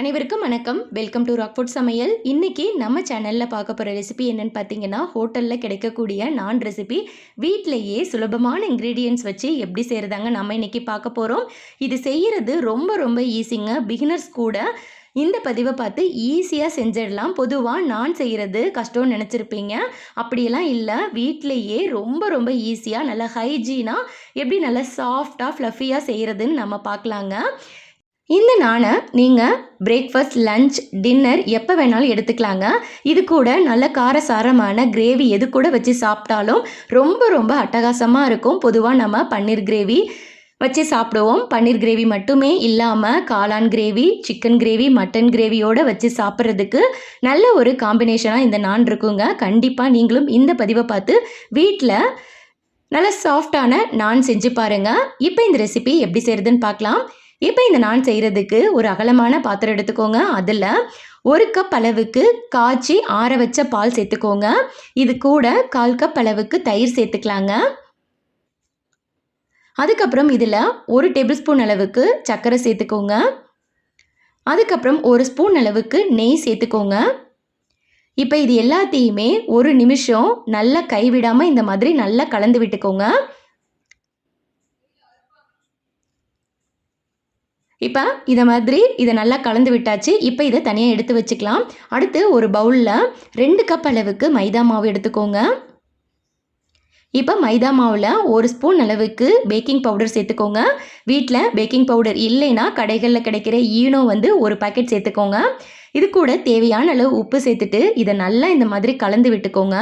அனைவருக்கும் வணக்கம். Welcome to rock food சமையல். இன்றைக்கி நம்ம சேனலில் பார்க்க போகிற ரெசிபி என்னென்னு பார்த்தீங்கன்னா ஹோட்டலில் கிடைக்கக்கூடிய நான் ரெசிபி வீட்டிலையே சுலபமான இன்க்ரீடியன்ட்ஸ் வச்சு எப்படி செய்கிறதாங்க நம்ம இன்றைக்கி பார்க்க போகிறோம் இது செய்கிறது ரொம்ப ரொம்ப ஈஸிங்க பிகினர்ஸ் கூட இந்த பதிவை பார்த்து ஈஸியாக செஞ்சிடலாம். பொதுவாக நான் செய்கிறது கஷ்டம்னு நினச்சிருப்பீங்க. அப்படியெல்லாம் இல்லை. வீட்டிலையே ரொம்ப ரொம்ப ஈஸியாக நல்லா ஹைஜீனாக எப்படி நல்லா சாஃப்டாக ஃப்ளஃபியாக செய்கிறதுன்னு நம்ம பார்க்கலாங்க. இந்த நானை நீங்கள் பிரேக்ஃபாஸ்ட் லஞ்ச் டின்னர் எப்போ வேணாலும் எடுத்துக்கலாங்க. இது கூட நல்ல காரசாரமான கிரேவி எது கூட வச்சு சாப்பிட்டாலும் ரொம்ப ரொம்ப அட்டகாசமாக இருக்கும். பொதுவாக நம்ம பன்னீர் கிரேவி வச்சு சாப்பிடுவோம். பன்னீர் கிரேவி மட்டுமே இல்லாமல் காளான் கிரேவி சிக்கன் கிரேவி மட்டன் கிரேவியோடு வச்சு சாப்பிட்றதுக்கு நல்ல ஒரு காம்பினேஷனாக இந்த நான் இருக்குங்க. கண்டிப்பாக நீங்களும் இந்த பதிவை பார்த்து வீட்டில் நல்ல சாஃப்டான நான் செஞ்சு பாருங்கள் இப்போ இந்த ரெசிபி எப்படி செய்கிறதுன்னு பார்க்கலாம். இப்போ இந்த நான் செய்கிறதுக்கு ஒரு அகலமான பாத்திரம் எடுத்துக்கோங்க. அதில் ஒரு கப் அளவுக்கு காய்ச்சி ஆற வச்ச பால் சேர்த்துக்கோங்க. இது கூட கால் கப் அளவுக்கு தயிர் சேர்த்துக்கலாங்க. அதுக்கப்புறம் இதில் ஒரு டேபிள் ஸ்பூன் அளவுக்கு சர்க்கரை சேர்த்துக்கோங்க. அதுக்கப்புறம் ஒரு ஸ்பூன் அளவுக்கு நெய் சேர்த்துக்கோங்க. இப்போ இது எல்லாத்தையுமே ஒரு நிமிஷம் நல்லா கைவிடாமல் இந்த மாதிரி நல்லா கலந்து விட்டுக்கோங்க. இப்போ இதை மாதிரி இதை நல்லா கலந்து விட்டாச்சு. இப்போ இதை தனியாக எடுத்து வச்சுக்கலாம். அடுத்து ஒரு பவுலில் ரெண்டு கப் அளவுக்கு மைதா மாவு எடுத்துக்கோங்க. இப்போ மைதா மாவில் ஒரு ஸ்பூன் அளவுக்கு பேக்கிங் பவுடர் சேர்த்துக்கோங்க. வீட்டில் பேக்கிங் பவுடர் இல்லைன்னா கடைகளில் கிடைக்கிற ஈனோ வந்து ஒரு பாக்கெட் சேர்த்துக்கோங்க. இது கூட தேவையான அளவு உப்பு சேர்த்துட்டு இதை நல்லா இந்த மாதிரி கலந்து விட்டுக்கோங்க.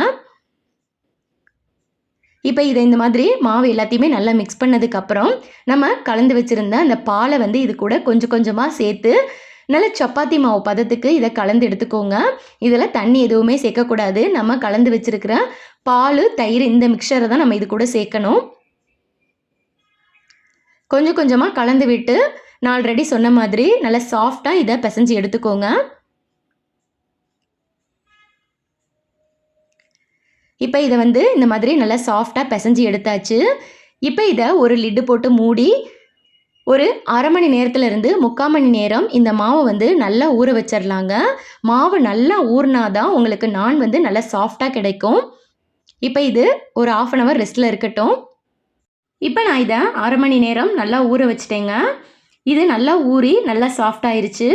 இப்போ இதை இந்த மாதிரி மாவு எல்லாத்தையுமே நல்லா மிக்ஸ் பண்ணதுக்கப்புறம் நம்ம கலந்து வச்சுருந்த அந்த பாலை வந்து இது கூட கொஞ்சம் கொஞ்சமாக சேர்த்து நல்ல சப்பாத்தி மாவு பதத்துக்கு இதை கலந்து எடுத்துக்கோங்க. இதில் தண்ணி எதுவுமே சேர்க்கக்கூடாது நம்ம கலந்து வச்சுருக்கிற பால் தயிர் இந்த மிக்சரை தான் நம்ம இது கூட சேர்க்கணும். கொஞ்சம் கொஞ்சமாக கலந்து விட்டு நான் ஆல்ரெடி சொன்ன மாதிரி நல்லா சாஃப்டாக இதை பிசைஞ்சு எடுத்துக்கோங்க. இப்போ இதை வந்து இந்த மாதிரி நல்லா சாஃப்டாக பிசைஞ்சு எடுத்தாச்சு. இப்போ இதை ஒரு லிட்டு போட்டு மூடி ஒரு அரை மணி நேரத்துலேருந்து முக்கால் மணி நேரம் இந்த மாவை வந்து நல்லா ஊற வச்சிடலாங்க மாவு நல்லா ஊறினா தான் உங்களுக்கு நான் வந்து நல்லா சாஃப்டாக கிடைக்கும். இப்போ இது ஒரு ஆஃப் அன் ஹவர் ரெஸ்ட்டில் இருக்கட்டும். இப்போ நான் இதை அரை மணி நேரம் நல்லா ஊற வச்சிட்டேங்க. இது நல்லா ஊறி நல்லா சாஃப்டாயிருச்சு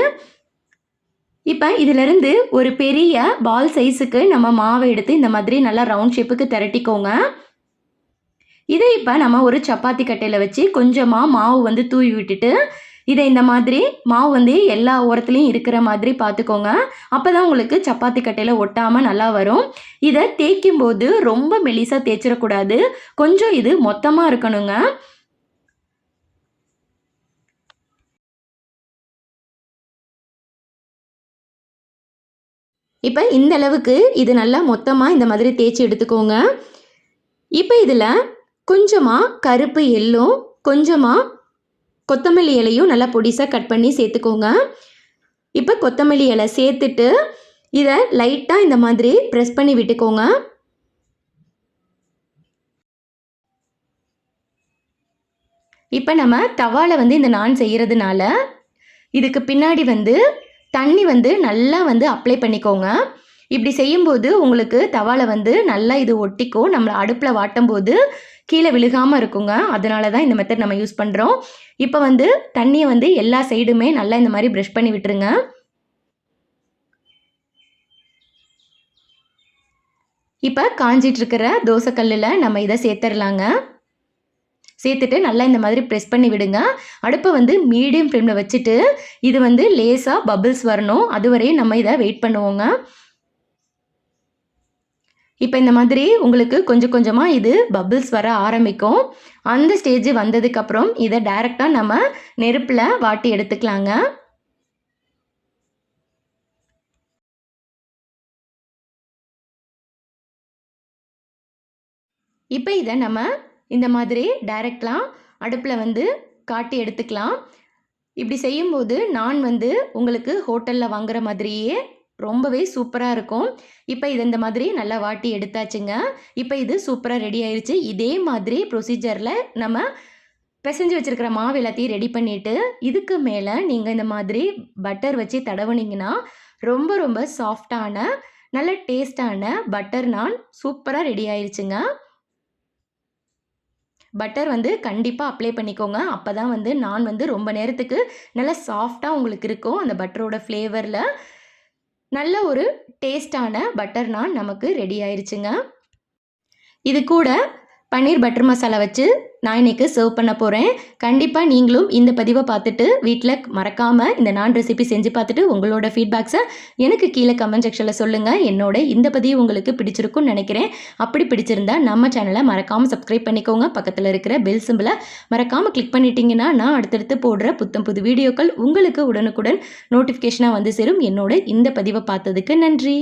இப்போ இதிலிருந்து ஒரு பெரிய பால் சைஸுக்கு நம்ம மாவை எடுத்து இந்த மாதிரி நல்லா ரவுண்ட் ஷேப்புக்கு திரட்டிக்கோங்க. இதை இப்போ நம்ம ஒரு சப்பாத்தி கட்டையில் வச்சு கொஞ்சமாக மாவு வந்து தூவி விட்டுட்டு இதை இந்த மாதிரி மாவு வந்து எல்லா ஓரத்துலேயும் இருக்கிற மாதிரி பார்த்துக்கோங்க. அப்போ தான் உங்களுக்கு சப்பாத்தி கட்டையில் ஒட்டாமல் நல்லா வரும். இதை தேய்க்கும் போது ரொம்ப மெலிசாக தேய்ச்சிடக்கூடாது. கொஞ்சம் இது மொத்தமாக இருக்கணுங்க. இப்போ இந்த அளவுக்கு இது நல்லா மொத்தமாக இந்த மாதிரி தேய்ச்சி எடுத்துக்கோங்க. இப்போ இதில் கொஞ்சமாக கருப்பு எள்ளும் கொஞ்சமாக கொத்தமல்லி இலையும் நல்லா பொடிசாக கட் பண்ணி சேர்த்துக்கோங்க. இப்போ கொத்தமல்லி இலை சேர்த்துட்டு இதை லைட்டாக இந்த மாதிரி ப்ரெஸ் பண்ணி விட்டுக்கோங்க. இப்போ நம்ம தவாவில் வந்து இந்த நான் செய்கிறதுனால இதுக்கு பின்னாடி வந்து தண்ணி வந்து நல்லா வந்து அப்ளை பண்ணிக்கோங்க. இப்படி செய்யும்போது உங்களுக்கு தவாவில் வந்து நல்லா இது ஒட்டிக்கும். நம்மளை அடுப்பில் வாட்டும் போது கீழே விழுகாமல் இருக்குங்க. அதனால தான் இந்த மெத்தட் நம்ம யூஸ் பண்ணுறோம் இப்போ வந்து தண்ணியை வந்து எல்லா சைடுமே நல்லா இந்த மாதிரி ப்ரெஷ் பண்ணி விட்டுருங்க. இப்போ காஞ்சிட்ருக்கிற தோசைக்கல்லில் நம்ம இதை சேர்த்துடலாங்க. சேர்த்துட்டு நல்லா இந்த மாதிரி ப்ரெஸ் பண்ணி விடுங்க. அடுப்பை வந்து மீடியம் ஃப்ளேமில் வச்சுட்டு இது வந்து லேசாக பபிள்ஸ் வரணும். அதுவரையும் நம்ம இதை வெயிட் பண்ணுவோங்க. இப்போ இந்த மாதிரி உங்களுக்கு கொஞ்சம் கொஞ்சமாக இது பபிள்ஸ் வர ஆரம்பிக்கும். அந்த ஸ்டேஜ் வந்ததுக்கப்புறம் இதை டைரெக்டாக நம்ம நெருப்பில் வாட்டி எடுத்துக்கலாங்க. இப்போ இதை நம்ம இந்த மாதிரி டைரெக்டாக அடுப்பில் வந்து காட்டி எடுத்துக்கலாம். இப்படி செய்யும்போது நான் வந்து உங்களுக்கு ஹோட்டலில் வாங்குற மாதிரியே ரொம்பவே சூப்பராக இருக்கும். இப்போ இது இந்த மாதிரி நல்லா வாட்டி எடுத்தாச்சுங்க. இப்போ இது சூப்பராக ரெடி ஆயிடுச்சு இதே மாதிரி ப்ரொசீஜரில் நம்ம பிசைஞ்சு வச்சுருக்கிற மாவு எல்லாத்தையும் ரெடி பண்ணிவிட்டு இதுக்கு மேலே நீங்கள் இந்த மாதிரி பட்டர் வச்சு தடவுனீங்கன்னா ரொம்ப ரொம்ப சாஃப்டான நல்ல டேஸ்டான பட்டர் நான் சூப்பராக ரெடி ஆயிடுச்சுங்க பட்டர் வந்து கண்டிப்பாக அப்ளை பண்ணிக்கோங்க. அப்போ தான் வந்து நான் வந்து ரொம்ப நேரத்துக்கு நல்லா சாஃப்டாக உங்களுக்கு இருக்கும். அந்த பட்டரோட ஃப்ளேவரில் நல்ல ஒரு டேஸ்டான பட்டர் நான் நமக்கு ரெடி ஆயிடுச்சுங்க இது கூட பன்னீர் பட்டர் மசாலா வச்சு நான் இன்றைக்கி சர்வ் பண்ண போகிறேன் கண்டிப்பாக நீங்களும் இந்த பதிவை பார்த்துட்டு வீட்டில் மறக்காமல் இந்த நான் ரெசிபி செஞ்சு பார்த்துட்டு உங்களோட ஃபீட்பேக்ஸை எனக்கு கீழே கமெண்ட் செக்ஷனில் சொல்லுங்கள் என்னோட இந்த பதிவு உங்களுக்கு பிடிச்சிருக்கும்னு நினைக்கிறேன். அப்படி பிடிச்சிருந்தா நம்ம சேனலை மறக்காமல் சப்ஸ்கிரைப் பண்ணிக்கோங்க. பக்கத்தில் இருக்கிற பெல் சிம்பிளை மறக்காமல் கிளிக் பண்ணிட்டீங்கன்னா நான் அடுத்தடுத்து போடுற புத்தம் புது வீடியோக்கள் உங்களுக்கு உடனுக்குடன் நோட்டிஃபிகேஷனாக வந்து சேரும். என்னோட இந்த பதிவை பார்த்ததுக்கு நன்றி.